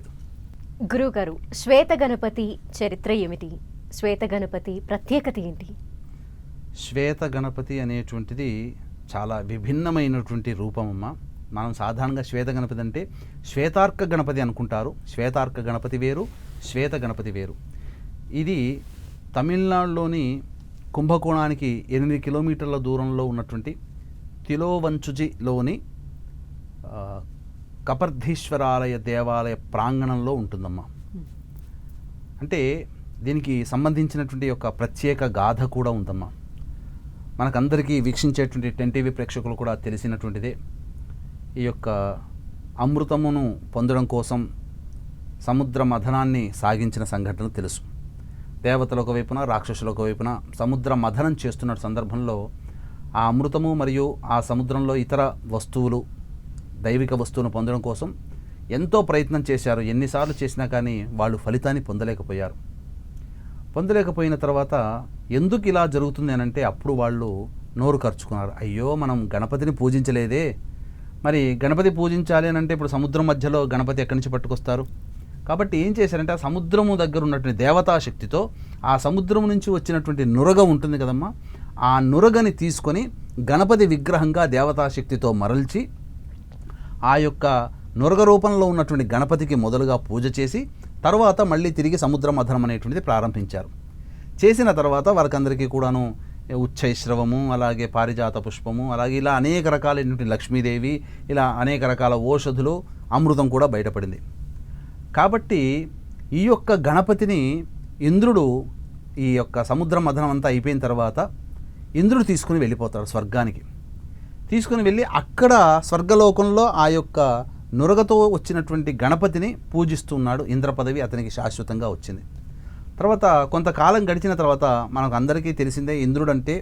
లేదు. గురువుగారు శ్వేత గణపతి చరిత్ర ఏమిటి? శ్వేత గణపతి ప్రత్యేకత ఏంటి? శ్వేత గణపతి అనేటువంటిది చాలా విభిన్నమైనటువంటి రూపమమ్మ. మనం సాధారణంగా శ్వేత గణపతి అంటే శ్వేతార్క గణపతి అనుకుంటారు. శ్వేతార్క గణపతి వేరు శ్వేత గణపతి వేరు. ఇది తమిళనాడులోని కుంభకోణానికి ఎనిమిది కిలోమీటర్ల దూరంలో ఉన్నటువంటి తిలోవంచుజిలోని కపర్ధీశ్వరాలయ దేవాలయ ప్రాంగణంలో ఉంటుందమ్మా. అంటే దీనికి సంబంధించినటువంటి ఒక ప్రత్యేక గాథ కూడా ఉందమ్మా. మనకందరికీ వీక్షించేటువంటి టెన్ టీవీ ప్రేక్షకులు కూడా తెలిసినటువంటిదే. ఈ యొక్క అమృతమును పొందడం కోసం సముద్ర మథనాన్ని సాగించిన సంఘటన తెలుసు. దేవతలు ఒకవైపున రాక్షసులు ఒకవైపున సముద్ర మథనం చేస్తున్న సందర్భంలో ఆ అమృతము మరియు ఆ సముద్రంలో ఇతర వస్తువులు దైవిక వస్తువును పొందడం కోసం ఎంతో ప్రయత్నం చేశారు. ఎన్నిసార్లు చేసినా కానీ వాళ్ళు ఫలితాన్ని పొందలేకపోయారు. పొందలేకపోయిన తర్వాత ఎందుకు ఇలా జరుగుతుంది అని అంటే అప్పుడు వాళ్ళు నోరు ఖర్చుకున్నారు అయ్యో మనం గణపతిని పూజించలేదే. మరి గణపతి పూజించాలి అని అంటే ఇప్పుడు సముద్రం మధ్యలో గణపతి ఎక్కడి నుంచి పట్టుకొస్తారు? కాబట్టి ఏం చేశారంటే ఆ సముద్రము దగ్గర ఉన్నటువంటి దేవతా శక్తితో ఆ సముద్రం నుంచి వచ్చినటువంటి నురగ ఉంటుంది కదమ్మా ఆ నురగని తీసుకొని గణపతి విగ్రహంగా దేవతా శక్తితో మరల్చి ఆ యొక్క నురగ రూపంలో ఉన్నటువంటి గణపతికి మొదలుగా పూజ చేసి తర్వాత మళ్ళీ తిరిగి సముద్ర మథనం అనేటువంటిది ప్రారంభించారు. చేసిన తర్వాత వారికందరికీ కూడాను ఉచ్చైశ్రవము అలాగే పారిజాత పుష్పము అలాగే ఇలా అనేక రకాలైనటువంటి లక్ష్మీదేవి ఇలా అనేక రకాల ఓషధులు అమృతం కూడా బయటపడింది. కాబట్టి ఈ యొక్క గణపతిని ఇంద్రుడు ఈ యొక్క సముద్ర మథనం అంతా అయిపోయిన తర్వాత ఇంద్రుడు తీసుకుని వెళ్ళిపోతాడు స్వర్గానికి. తీసుకుని వెళ్ళి అక్కడ స్వర్గలోకంలో ఆ యొక్క నురగతో వచ్చినటువంటి గణపతిని పూజిస్తున్నాడు ఇంద్ర పదవి అతనికి శాశ్వతంగా వచ్చింది. తర్వాత కొంతకాలం గడిచిన తర్వాత మనకు అందరికీ తెలిసిందే ఇంద్రుడు అంటే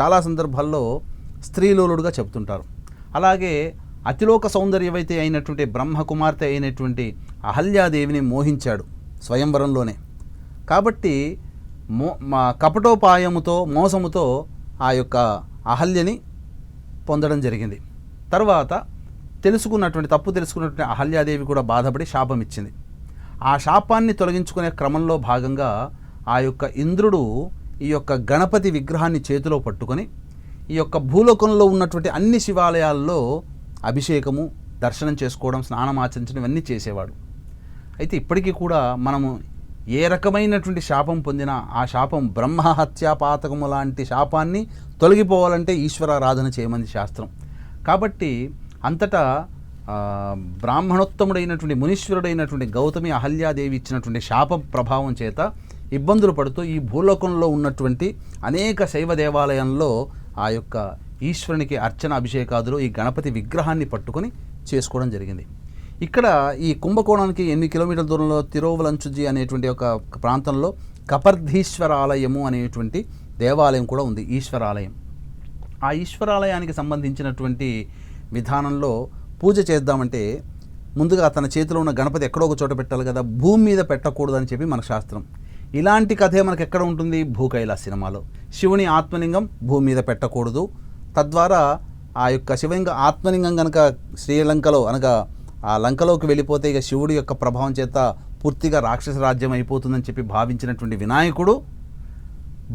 చాలా సందర్భాల్లో స్త్రీలోలుడుగా చెప్తుంటారు అలాగే అతిలోక సౌందర్యవైతే అయినటువంటి బ్రహ్మ కుమార్తె అయినటువంటి అహల్యాదేవిని మోహించాడు స్వయంవరంలోనే. కాబట్టి మో మా కపటోపాయముతో మోసముతో ఆ యొక్క అహల్యని పొందడం జరిగింది. తర్వాత తెలుసుకున్నటువంటి తప్పు తెలుసుకున్నటువంటి అహల్యాదేవి కూడా బాధపడి శాపం ఇచ్చింది. ఆ శాపాన్ని తొలగించుకునే క్రమంలో భాగంగా ఆ యొక్క ఇంద్రుడు ఈ యొక్క గణపతి విగ్రహాన్ని చేతిలో పట్టుకొని ఈ యొక్క భూలోకంలో ఉన్నటువంటి అన్ని శివాలయాల్లో అభిషేకము దర్శనం చేసుకోవడం స్నానం ఆచరించడం ఇవన్నీ చేసేవాడు. అయితే ఇప్పటికీ కూడా మనము ఏ రకమైనటువంటి శాపం పొందినా ఆ శాపం బ్రహ్మహత్యాపాతకము లాంటి శాపాన్ని తొలగిపోవాలంటే ఈశ్వరారాధన చేయమంది శాస్త్రం. కాబట్టి అంతటా బ్రాహ్మణోత్తముడైనటువంటి మునీశ్వరుడైనటువంటి గౌతమి అహల్యాదేవి ఇచ్చినటువంటి శాప ప్రభావం చేత ఇబ్బందులు పడుతూ ఈ భూలోకంలో ఉన్నటువంటి అనేక శైవ దేవాలయంలో ఆ యొక్క ఈశ్వరునికి అర్చన అభిషేకాదులు ఈ గణపతి విగ్రహాన్ని పట్టుకొని చేసుకోవడం జరిగింది. ఇక్కడ ఈ కుంభకోణానికి ఎన్ని కిలోమీటర్ల దూరంలో తిరువలంచుజి అనేటువంటి ఒక ప్రాంతంలో కపర్ధీశ్వర ఆలయము అనేటువంటి దేవాలయం కూడా ఉంది ఈశ్వరాలయం. ఆ ఈశ్వరాలయానికి సంబంధించినటువంటి విధానంలో పూజ చేద్దామంటే ముందుగా తన చేతిలో ఉన్న గణపతి ఎక్కడో ఒక చోట పెట్టాలి కదా భూమి మీద పెట్టకూడదని చెప్పి మన శాస్త్రం. ఇలాంటి కథే మనకు ఎక్కడ ఉంటుంది? భూకైలా సినిమాలో. శివుని ఆత్మలింగం భూమి మీద పెట్టకూడదు. తద్వారా ఆ యొక్క శివలింగ ఆత్మలింగం కనుక శ్రీలంకలో అనగా ఆ లంకలోకి వెళ్ళిపోతే ఇక శివుడి యొక్క ప్రభావం చేత పూర్తిగా రాక్షస రాజ్యం అయిపోతుందని చెప్పి భావించినటువంటి వినాయకుడు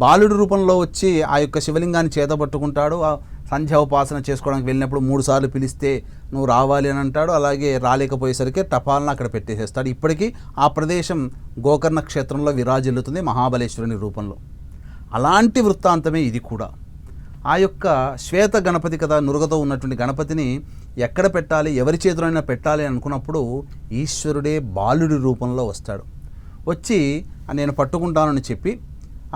బాలుడి రూపంలో వచ్చి ఆ యొక్క శివలింగాన్ని చేతబట్టుకుంటాడు ఆ సంధ్యా ఉపాసన చేసుకోవడానికి వెళ్ళినప్పుడు మూడు సార్లు పిలిస్తే నువ్వు రావాలి అని అంటాడు. అలాగే రాలేకపోయేసరికి టపాలను అక్కడ పెట్టేసేస్తాడు. ఇప్పటికీ ఆ ప్రదేశం గోకర్ణ క్షేత్రంలో విరాజిల్లుతుంది మహాబలేశ్వరుని రూపంలో. అలాంటి వృత్తాంతమే ఇది కూడా. ఆ యొక్క శ్వేత గణపతి కదా నురగతో ఉన్నటువంటి గణపతిని ఎక్కడ పెట్టాలి ఎవరి చేతిలోనైనా పెట్టాలి అనుకున్నప్పుడు ఈశ్వరుడే బాలుడి రూపంలో వస్తాడు. వచ్చి నేను పట్టుకుంటానని చెప్పి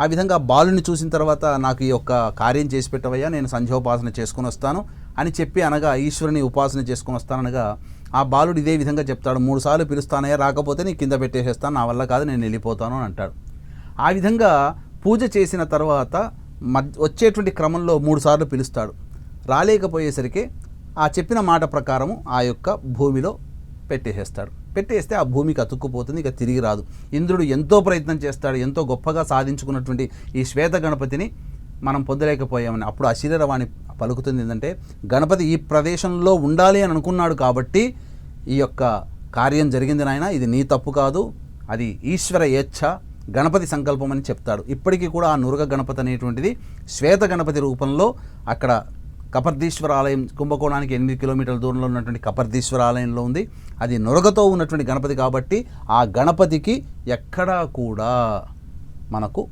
ఆ విధంగా బాలుని చూసిన తర్వాత నాకు ఈ యొక్క కార్యం చేసి పెట్టవయ్యా నేను సంధ్యోపాసన చేసుకుని వస్తాను అని చెప్పి అనగా ఈశ్వరుని ఉపాసన చేసుకుని వస్తానగా ఆ బాలుడు ఇదే విధంగా చెప్తాడు మూడు సార్లు పిలుస్తానయ్యా రాకపోతే నీ కింద పెట్టేసేస్తాను నా వల్ల కాదు నేను వెళ్ళిపోతాను అని అంటాడు. ఆ విధంగా పూజ చేసిన తర్వాత వచ్చేటువంటి క్రమంలో మూడుసార్లు పిలుస్తాడు. రాలేకపోయేసరికి ఆ చెప్పిన మాట ప్రకారము ఆ యొక్క భూమిలో పెట్టేసేస్తాడు. పెట్టేస్తే ఆ భూమికి అతుక్కుపోతుంది ఇక తిరిగి రాదు. ఇంద్రుడు ఎంతో ప్రయత్నం చేస్తాడు ఎంతో గొప్పగా సాధించుకున్నటువంటి ఈ శ్వేత గణపతిని మనం పొందలేకపోయామని. అప్పుడు అశరీరవాణి పలుకుతుంది ఏంటంటే గణపతి ఈ ప్రదేశంలో ఉండాలి అని అనుకున్నాడు కాబట్టి ఈ యొక్క కార్యం జరిగింది నాయన ఇది నీ తప్పు కాదు అది ఈశ్వర ఏచ్ఛ గణపతి సంకల్పం అని చెప్తాడు. ఇప్పటికీ కూడా ఆ నురగ గణపతి అనేటువంటిది శ్వేత గణపతి రూపంలో అక్కడ కపర్దీశ్వర ఆలయం కుంభకోణానికి ఎనిమిది కిలోమీటర్ల దూరంలో ఉన్నటువంటి కపర్దీశ్వర ఆలయంలో ఉంది. అది నురగతో ఉన్నటువంటి గణపతి కాబట్టి ఆ గణపతికి ఎక్కడా కూడా మనకు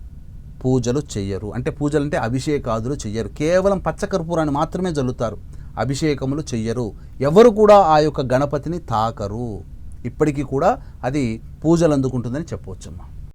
పూజలు చెయ్యరు. అంటే పూజలు అంటే అభిషేకాదులు చెయ్యరు. కేవలం పచ్చకర్పూరాన్ని మాత్రమే జల్లుతారు. అభిషేకములు చెయ్యరు. ఎవరు కూడా ఆ యొక్క గణపతిని తాకరు. ఇప్పటికీ కూడా అది పూజలు అందుకుంటుందని చెప్పవచ్చమ్మా.